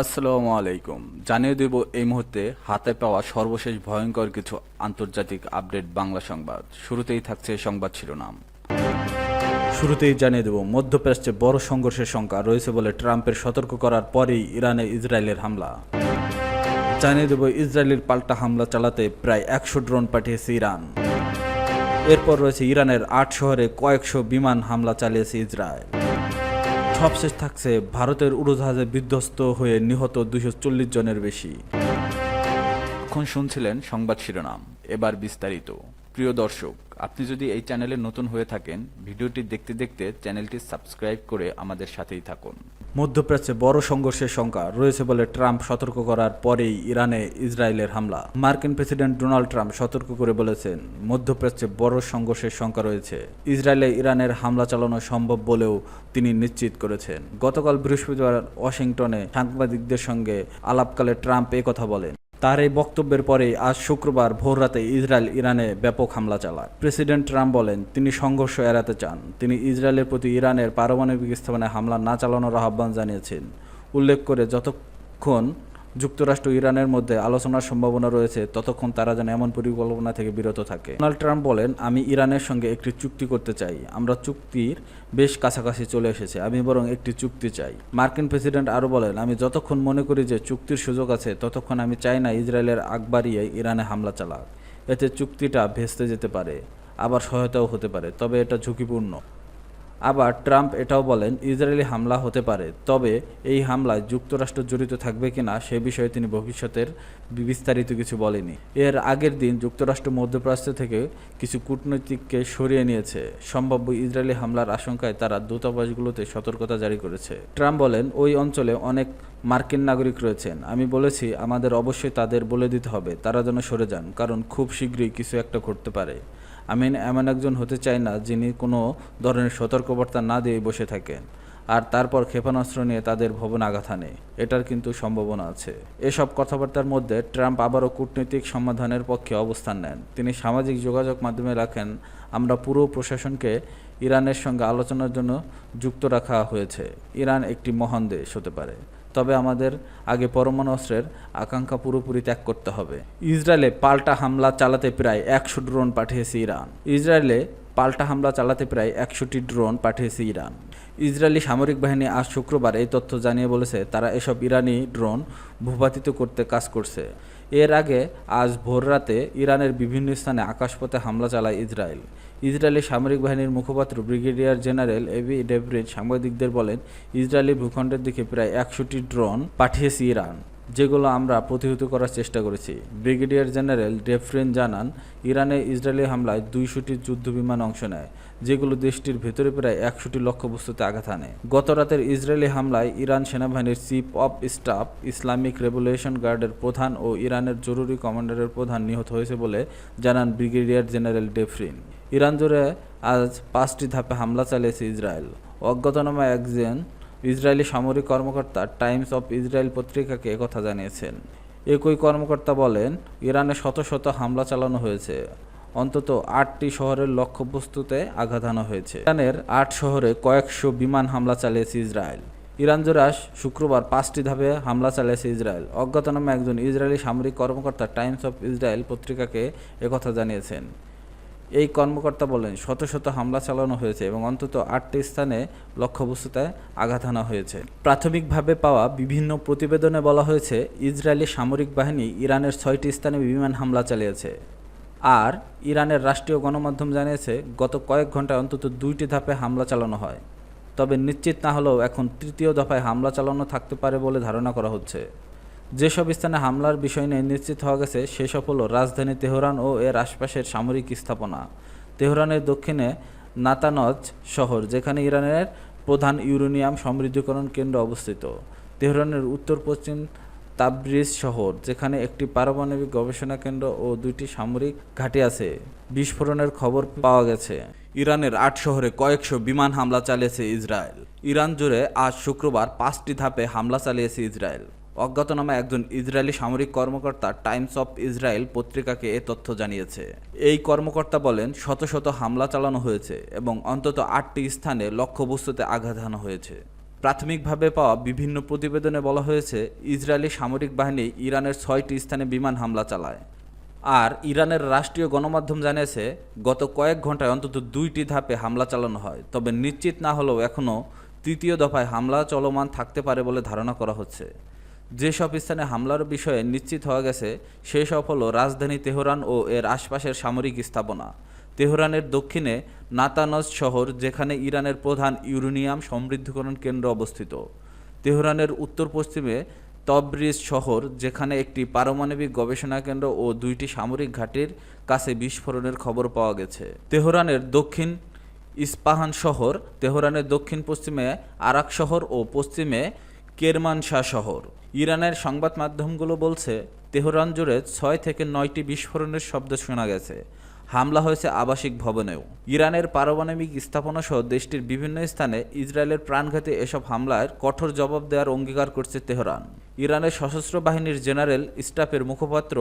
আসসালামু আলাইকুম। জানিয়ে দেব এই মুহূর্তে হাতে পাওয়া সর্বশেষ ভয়ঙ্কর কিছু আন্তর্জাতিক আপডেট বাংলা সংবাদ। শুরুতেই থাকছে সংবাদ শিরোনাম। শুরুতেই জানিয়ে দেব, মধ্যপ্রাচ্যে বড় সংঘর্ষের সংখ্যা রয়েছে বলে ট্রাম্পের সতর্ক করার পরেই ইরানে ইসরায়েলের হামলা। জানিয়ে দেব, ইসরায়েলের পাল্টা হামলা চালাতে প্রায় একশো ড্রোন পাঠিয়েছে ইরান। এরপর রয়েছে ইরানের আট শহরে কয়েকশো বিমান হামলা চালিয়েছে ইসরায়েল। সবশেষ থাকছে ভারতের উড়োজাহাজে বিধ্বস্ত হয়ে নিহত দুশো চল্লিশ জনের বেশি। এখন শুনছিলেন সংবাদ শিরোনাম। এবার বিস্তারিত। প্রিয় দর্শক, আপনি যদি এই চ্যানেলে নতুন হয়ে থাকেন, ভিডিওটি দেখতে দেখতে চ্যানেলটি সাবস্ক্রাইব করে আমাদের সাথেই থাকুন। মধ্যপ্রাচ্যে বড় সংঘর্ষের শঙ্কা রয়েছে বলে ট্রাম্প সতর্ক করার পরেই ইরানে ইসরায়েলের হামলা। মার্কিন প্রেসিডেন্ট ডোনাল্ড ট্রাম্প সতর্ক করে বলেছেন, মধ্যপ্রাচ্যে বড় সংঘর্ষের শঙ্কা রয়েছে। ইসরায়েলে ইরানের হামলা চালানো সম্ভব বলেও তিনি নিশ্চিত করেছেন। গতকাল বৃহস্পতিবার ওয়াশিংটনে সাংবাদিকদের সঙ্গে আলাপকালে ট্রাম্প কথা বলেন। তার এই বক্তব্যের পরে আজ শুক্রবার ভোররাতে ইসরায়েল ইরানে ব্যাপক হামলা চালায়। প্রেসিডেন্ট ট্রাম্প বলেন, তিনি সংঘর্ষ এড়াতে চান। তিনি ইসরায়েলের প্রতি ইরানের পারমাণবিক স্থাপনে হামলা না চালানোর আহ্বান জানিয়েছেন। উল্লেখ করে, যতক্ষণ যুক্তরাষ্ট্র ইরানের মধ্যে আলোচনার সম্ভাবনা রয়েছে, ততক্ষণ তারা যেন এমন পরিকল্পনা থেকে বিরত থাকে। ডোনাল্ড ট্রাম্প বলেন, আমি ইরানের সঙ্গে একটি চুক্তি করতে চাই। আমরা চুক্তির বেশ কাছাকাছি চলে এসেছে। আমি বরং একটি চুক্তি চাই। মার্কিন প্রেসিডেন্ট আরও বলেন, আমি যতক্ষণ মনে করি যে চুক্তির সুযোগ আছে, ততক্ষণ আমি চাই না ইসরায়েলের আগ বাড়িয়ে ইরানে হামলা চালাক। এতে চুক্তিটা ভেস্তে যেতে পারে, আবার সহায়তাও হতে পারে, তবে এটা ঝুঁকিপূর্ণ। আবার ট্রাম্প এটাও বলেন, ইসরায়েলি হামলা হতে পারে, তবে এই হামলায় যুক্তরাষ্ট্র জড়িত থাকবে কিনা সে বিষয়ে তিনি ভবিষ্যতের বিস্তারিত কিছু বলেনি এর আগের দিন যুক্তরাষ্ট্র মধ্যপ্রাচ্য থেকে কিছু কূটনৈতিককে সরিয়ে নিয়েছে। সম্ভাব্য ইসরায়েলি হামলার আশঙ্কায় তারা দূতাবাসগুলোতে সতর্কতা জারি করেছে। ট্রাম্প বলেন, ওই অঞ্চলে অনেক মার্কিন নাগরিক রয়েছেন। আমি বলেছি, আমাদের অবশ্যই তাদের বলে দিতে হবে, তারা যেন সরে যান, কারণ খুব শীঘ্রই কিছু একটা ঘটতে পারে। আমি এমন একজন হতে চাই না যিনি কোনো ধরনের সতর্কবার্তা না দিয়ে বসে থাকেন। আর তারপর ক্ষেপণাস্ত্র নিয়ে তাদের ভবন আঘাত হানে। এটার কিন্তু সম্ভাবনা আছে। এসব কথাবার্তার মধ্যে ট্রাম্প আবারও কূটনৈতিক সমাধানের পক্ষে অবস্থান নেন। তিনি সামাজিক যোগাযোগ মাধ্যমে রাখেন, আমরা পুরো প্রশাসনকে ইরানের সঙ্গে আলোচনার জন্য যুক্ত রাখা হয়েছে। ইরান একটি মহান দেশ হতে পারে। তবে আমাদের আগে পরমাণু অস্ত্রের আকাঙ্ক্ষা পুরোপুরি ত্যাগ করতে হবে। ইসরায়েলে পাল্টা হামলা চালাতে প্রায় একশো ড্রোন পাঠিয়েছে ইরান। ইসরায়েলে পাল্টা হামলা চালাতে প্রায় একশোটি ড্রোন পাঠিয়েছে ইরান। ইসরায়েলি সামরিক বাহিনী আজ শুক্রবার এই তথ্য জানিয়ে বলেছে, তারা এসব ইরানি ড্রোন ভূপাতিত করতে কাজ করছে। এর আগে আজ ভোররাতে ইরানের বিভিন্ন স্থানে আকাশপথে হামলা চালায় ইসরায়েল। ইসরায়েলি সামরিক বাহিনীর মুখপাত্র ব্রিগেডিয়ার জেনারেল এবি ডেভরিজ সাংবাদিকদের বলেন, ইসরায়েলি ভূখণ্ডের দিকে প্রায় একশোটি ড্রোন পাঠিয়েছে ইরান। যেগুলো আমরা প্রতিহত করার চেষ্টা করেছি। ব্রিগেডিয়ার জেনারেল ডেফরিন জানান, ইরানে ইসরায়েলি হামলায় দুইশোটি যুদ্ধবিমান অংশ নেয়, যেগুলো দেশটির ভেতরে প্রায় একশোটি লক্ষ্যবস্তুতে আঘাত আনে গত রাতের ইসরায়েলি হামলায় ইরান সেনাবাহিনীর chief of staff Islamic revolution গার্ডের প্রধান ও ইরানের জরুরি কমান্ডারের প্রধান নিহত হয়েছে বলে জানান ব্রিগেডিয়ার জেনারেল ডেফরিন। ইরান জুড়ে আজ পাঁচটি ধাপে হামলা চালিয়েছে ইসরায়েল। অজ্ঞাতনামা একজন ইসরায়েলি সামরিক কর্মকর্তা টাইমস অফ ইসরায়েল পত্রিকাকে একথা জানিয়েছেন। একই কর্মকর্তা বলেন, ইরানে শত শত হামলা চালানো হয়েছে। অন্তত আটটি শহরের লক্ষ্যবস্তুতে আঘাত হানা হয়েছে। ইরানের আট শহরে কয়েকশো বিমান হামলা চালিয়েছে ইসরায়েল। ইরান জোরাস শুক্রবার পাঁচটি ধাপে হামলা চালিয়েছে ইসরায়েল। অজ্ঞাতনামা একজন ইসরায়েলি সামরিক কর্মকর্তা টাইমস অফ ইসরায়েল পত্রিকাকে একথা জানিয়েছেন। এই কর্মকর্তা বলেন, শত শত হামলা চালানো হয়েছে এবং অন্তত আটটি স্থানে লক্ষ্যবস্তুতে আঘাত হানা হয়েছে। প্রাথমিকভাবে পাওয়া বিভিন্ন প্রতিবেদনে বলা হয়েছে, ইসরায়েলি সামরিক বাহিনী ইরানের ছয়টি স্থানে বিমান হামলা চালিয়েছে। আর ইরানের রাষ্ট্রীয় গণমাধ্যম জানিয়েছে, গত কয়েক ঘন্টায় অন্তত দুইটি ধাপে হামলা চালানো হয়। তবে নিশ্চিত না হলেও এখন তৃতীয় দফায় হামলা চালানো থাকতে পারে বলে ধারণা করা হচ্ছে। যেসব স্থানে হামলার বিষয় নিয়ে নিশ্চিত হওয়া গেছে, সেসব হলো রাজধানী তেহরান ও এর আশপাশের সামরিক স্থাপনা। তেহরানের দক্ষিণে নাতানজ শহর, যেখানে ইরানের প্রধান ইউরেনিয়াম সমৃদ্ধকরণ কেন্দ্র অবস্থিত। তেহরানের উত্তর পশ্চিম তাবরিজ শহর, যেখানে একটি পারমাণবিক গবেষণা কেন্দ্র ও দুইটি সামরিক ঘাঁটি আছে। বিস্ফোরণের খবর পাওয়া গেছে। ইরানের আট শহরে কয়েকশো বিমান হামলা চালিয়েছে ইসরায়েল। ইরান জুড়ে আজ শুক্রবার পাঁচটি ধাপে হামলা চালিয়েছে ইসরায়েল। অজ্ঞাতনামা একজন ইসরায়েলি সামরিক কর্মকর্তা টাইমস অফ ইসরায়েল পত্রিকাকে এ তথ্য জানিয়েছে। এই কর্মকর্তা বলেন, শত শত হামলা চালানো হয়েছে এবং অন্তত আটটি স্থানে লক্ষ্যবস্তুতে আঘাত হানা হয়েছে। প্রাথমিকভাবে পাওয়া বিভিন্ন প্রতিবেদনে বলা হয়েছে, ইসরায়েলি সামরিক বাহিনী ইরানের ছয়টি স্থানে বিমান হামলা চালায়। আর ইরানের রাষ্ট্রীয় গণমাধ্যম জানিয়েছে, গত কয়েক ঘন্টায় অন্তত দুইটি ধাপে হামলা চালানো হয়, তবে নিশ্চিত না হলেও এখনও তৃতীয় দফায় হামলা চলমান থাকতে পারে বলে ধারণা করা হচ্ছে। যেসব স্থানে হামলার বিষয়ে নিশ্চিত হওয়া গেছে সেই সব হল রাজধানী তেহরান ও এর আশপাশের সামরিক স্থাপনা। তেহরানের দক্ষিণে নাতানজ শহর, যেখানে ইরানের প্রধান ইউরেনিয়াম সমৃদ্ধকরণ কেন্দ্র অবস্থিত। তেহরানের উত্তর পশ্চিমে তবরিজ শহর, যেখানে একটি পারমাণবিক গবেষণা কেন্দ্র ও দুইটি সামরিক ঘাঁটির কাছে বিস্ফোরণের খবর পাওয়া গেছে। তেহরানের দক্ষিণ ইস্পাহান শহর, তেহরানের দক্ষিণ পশ্চিমে আরাক শহর ও পশ্চিমে কেরমানশাহ শহর। ইরানের সংবাদ মাধ্যমগুলো বলছে, তেহরান জুড়ে ছয় থেকে নয়টি বিস্ফোরণের শব্দ শোনা গেছে। হামলা হয়েছে আবাসিক ভবনেও। ইরানের পারমাণবিক স্থাপনা সহ দেশটির বিভিন্ন স্থানে ইসরায়েলের প্রাণঘাতী এসব হামলার কঠোর জবাব দেওয়ার অঙ্গীকার করছে তেহরান। ইরানের সশস্ত্র বাহিনীর জেনারেল স্টাফের মুখপাত্র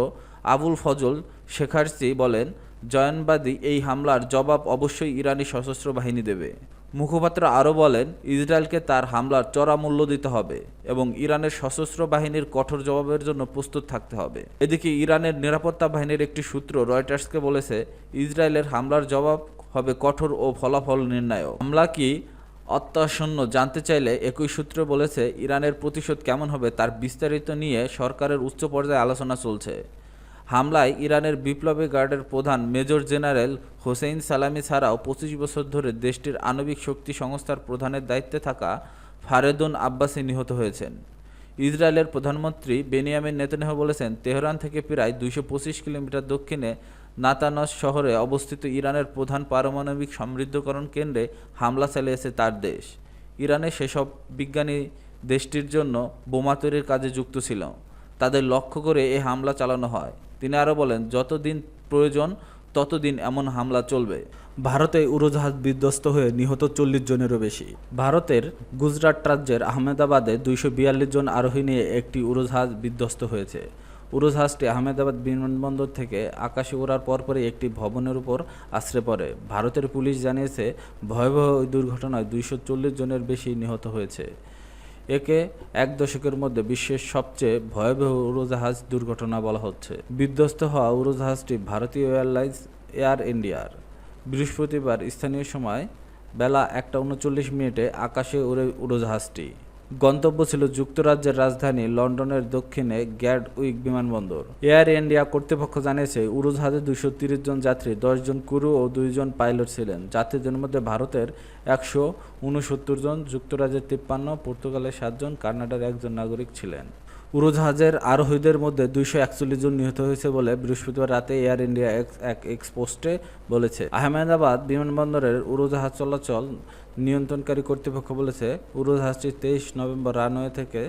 আবুল ফজল শেখারসি বলেন, জয়ানবাদী এই হামলার জবাব অবশ্যই ইরানি সশস্ত্র বাহিনী দেবে। মুখপাত্র আরও বলেন, ইসরায়েলকে তার হামলার চড়া মূল্য দিতে হবে এবং ইরানের সশস্ত্র বাহিনীর কঠোর জবাবের জন্য প্রস্তুত থাকতে হবে। এদিকে ইরানের নিরাপত্তা বাহিনীর একটি সূত্র রয়টার্সকে বলেছে, ইসরায়েলের হামলার জবাব হবে কঠোর ও ফলাফল নির্ণায়ক। হামলা কি অত্যাসন্ন জানতে চাইলে একই সূত্র বলেছে, ইরানের প্রতিশোধ কেমন হবে তার বিস্তারিত নিয়ে সরকারের উচ্চ পর্যায়ে আলোচনা চলছে। হামলায় ইরানের বিপ্লবী গার্ডের প্রধান মেজর জেনারেল হোসেইন সালামি ছাড়াও পঁচিশ বছর ধরে দেশটির আণবিক শক্তি সংস্থার প্রধানের দায়িত্বে থাকা ফারেদুন আব্বাসি নিহত হয়েছেন। ইসরায়েলের প্রধানমন্ত্রী বেনিয়ামিন নেতানিয়াহু বলেছেন, তেহরান থেকে প্রায় দুইশো পঁচিশ কিলোমিটার দক্ষিণে নাতানস শহরে অবস্থিত ইরানের প্রধান পারমাণবিক সমৃদ্ধকরণ কেন্দ্রে হামলা চালিয়েছে তার দেশ। ইরানে সেসব বিজ্ঞানী দেশটির জন্য বোমা তৈরির কাজে যুক্ত ছিল। তাদের লক্ষ্য করে এ হামলা চালানো হয়। তিনি আরও বলেন, যতদিন প্রয়োজন, ততদিন এমন হামলা চলবে। ভারতে উড়োজাহাজ বিধ্বস্ত হয়ে নিহত চল্লিশ জনেরও বেশি। ভারতের গুজরাট রাজ্যের আহমেদাবাদে দুইশো বিয়াল্লিশ জন আরোহী নিয়ে একটি উড়োজাহাজ বিধ্বস্ত হয়েছে। উড়োজাহাজটি আহমেদাবাদ বিমানবন্দর থেকে আকাশে ওড়ার পরপরই একটি ভবনের উপর আশ্রে পড়ে। ভারতের পুলিশ জানিয়েছে, ভয়াবহ ওই দুর্ঘটনায় দুইশো চল্লিশ জনের বেশি নিহত হয়েছে। একে এক দশকের মধ্যে বিশ্বের সবচেয়ে ভয়াবহ উড়োজাহাজ দুর্ঘটনা বলা হচ্ছে। বিধ্বস্ত হওয়া উড়োজাহাজটি ভারতীয় এয়ারলাইন্স, এয়ার ইন্ডিয়ার। বৃহস্পতিবার স্থানীয় সময় বেলা একটা উনচল্লিশ মিনিটে আকাশে উড়ে উড়োজাহাজটি। গন্তব্য ছিল যুক্তরাজ্যের রাজধানী লন্ডনের দক্ষিণে গ্যাড উইক বিমানবন্দর। এয়ার ইন্ডিয়া কর্তৃপক্ষ জানিয়েছে, উড়োজাহাজে দুশো তিরিশ জন যাত্রী, দশ জন ক্রু ও দুইজন পাইলট ছিলেন। যাত্রীদের মধ্যে ভারতের একশো উনসত্তর জন, যুক্তরাজ্যের তিপ্পান্ন, পর্তুগালের সাতজন কানাডার একজন নাগরিক ছিলেন। উড়োজাহাজের আরোহীদের মধ্যে দুইশো একচল্লিশ জন নিহত হয়েছে বলে বৃহস্পতিবার রাতে এয়ার ইন্ডিয়া এক এক্সপোস্টে বলেছে। আহমেদাবাদ বিমানবন্দরের উড়োজাহাজ চলাচল নিয়ন্ত্রণকারী কর্তৃপক্ষ বলেছে, উড়োজাহাজটি তেইশ নভেম্বর রানওয়ে থেকে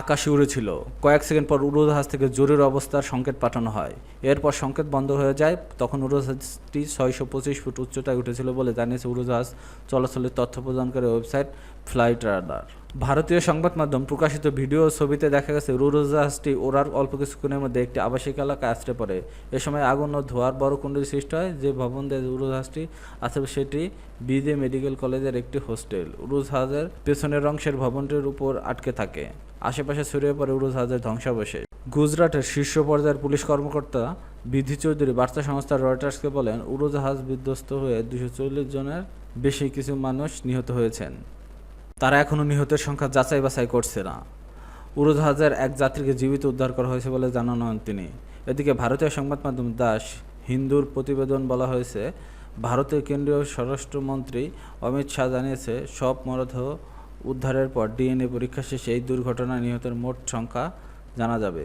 আকাশে উড়েছিল। কয়েক সেকেন্ড পর উড়োজাহাজ থেকে জরুরি অবস্থার সংকেত পাঠানো হয়। এরপর সংকেত বন্ধ হয়ে যায়, তখন উড়োজাহাজটি ছয়শো পঁচিশ ফুট উচ্চতায় উঠেছিল বলে জানিয়েছে উড়োজাহাজ চলাচলের তথ্য প্রদানকারী ওয়েবসাইট ফ্লাইট রাডার। ভারতীয় সংবাদ মাধ্যম প্রকাশিত ভিডিও ছবিতে দেখা গেছে, উড়োজাহাজটি ওড়ার অল্প কিছুক্ষণের মধ্যে একটি আবাসিক এলাকায় আশ্রে পড়ে। এ সময় আগুন ও ধোয়ার বড় কুণ্ডের সৃষ্টি হয়, যে ভবন দিয়ে উড়োজাহাজটি আছে সেটি বিজে মেডিকেল কলেজের একটি হোস্টেল। উড়োজাহাজের পেছনের অংশের ভবনটির উপর আটকে থাকে। আশেপাশে ছড়িয়ে পড়ে উড়োজাহাজের ধ্বংসাবশেষ। গুজরাটের শীর্ষ পর্যায়ের পুলিশ কর্মকর্তা বিধি চৌধুরী বার্তা সংস্থা রয়টার্সকে বলেন উড়োজাহাজ বিধ্বস্ত হয়ে দুশো চল্লিশ জনের বেশি কিছু মানুষ নিহত হয়েছেন। তারা এখনও নিহতের সংখ্যা যাচাই বাছাই করছে না। উড়োজাহাজের এক যাত্রীকে জীবিত উদ্ধার করা হয়েছে বলে জানানো হন তিনি। এদিকে ভারতীয় সংবাদ মাধ্যম দাস হিন্দুর প্রতিবেদন বলা হয়েছে ভারতের কেন্দ্রীয় স্বরাষ্ট্রমন্ত্রী অমিত শাহ জানিয়েছে, সব মরদেহ উদ্ধারের পর ডিএনএ পরীক্ষা শেষে এই দুর্ঘটনায় নিহতের মোট সংখ্যা জানা যাবে।